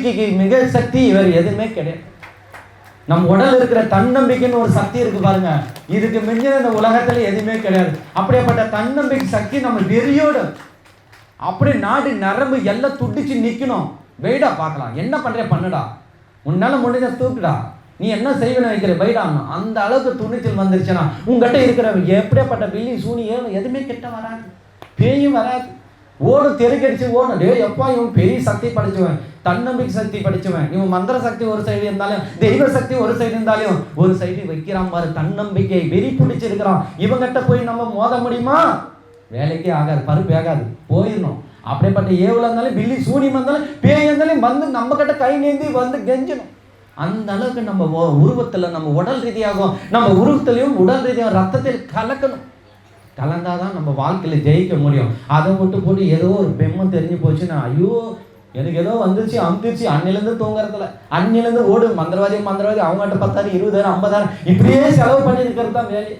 தன்னம்பிக்கைக்கு மிக சக்தி வேறு எதுவுமே கிடையாது. நம் உடல் இருக்கிற தன்னம்பிக்கைன்னு ஒரு சக்தி இருக்கு பாருங்க. இதுக்கு மிஞ்சின இந்த உலகத்துல எதுவுமே கிடையாது. அப்படியேப்பட்ட தன்னம்பிக்கை சக்தி நம்ம வெறியோடு அப்படி நாடி நரம்பு எல்லாம் துடிச்சு நிக்கணும். வெயிடா பார்க்கலாம். என்ன பண்ற பண்ணுடா. உன்னால முடிஞ்ச தூக்குடா. நீ என்ன செய்வேன்னு வைக்கிற வைடான்னு அந்த அளவுக்கு துணிச்சல் வந்துருச்சுன்னா உங்ககிட்ட இருக்கிற எப்படியாப்பட்ட பில்லி சூனி ஏன் எதுவுமே கிட்ட வராது. பேயும் வராது. ஓடும் தெருக்கடிச்சு ஓடும் டே எப்பா இவன் பெரிய சக்தி படிச்சவன். தன்னம்பிக்கை சக்தி படிச்சவன். இவன் மந்திர சக்தி ஒரு சைடு இருந்தாலும் தெய்வ சக்தி ஒரு சைடு இருந்தாலும் ஒரு சைடு வைக்கிறான் பாரு தன்னம்பிக்கை வெறி பிடிச்சிருக்கிறான் இவங்கிட்ட போய் நம்ம மோத முடியுமா? வேலைக்கே ஆகாது பருப்பு ஆகாது போயிடணும். அப்படிப்பட்ட ஏவுல இருந்தாலும் பில்லி சூனியம் இருந்தாலும் பேய் இருந்தாலும் வந்து நம்ம கிட்ட கை நீந்தி வந்து கெஞ்சணும் அந்த அளவுக்கு நம்ம உருவத்தில் நம்ம உடல் ரீதியாகவும் நம்ம உருவத்திலையும் உடல் ரீதியாகவும் ரத்தத்தில் கலக்கணும். கலந்தாதான் நம்ம வாழ்க்கையில் ஜெயிக்க முடியும். அதை விட்டு போட்டு ஏதோ ஒரு பெம்மம் தெரிஞ்சு போச்சுன்னா ஐயோ எனக்கு ஏதோ வந்துச்சு அமுத்திருச்சு அன்னிலேருந்து தூங்குறதுல. அன்னிலேருந்து ஓடு மந்திரவாதி மந்திரவாதி அவங்ககிட்ட பத்தாயிரம் இருபதாயிரம் ஐம்பதாயிரம் இப்படியே செலவு பண்ணி இருக்கிறது தான் வேலை.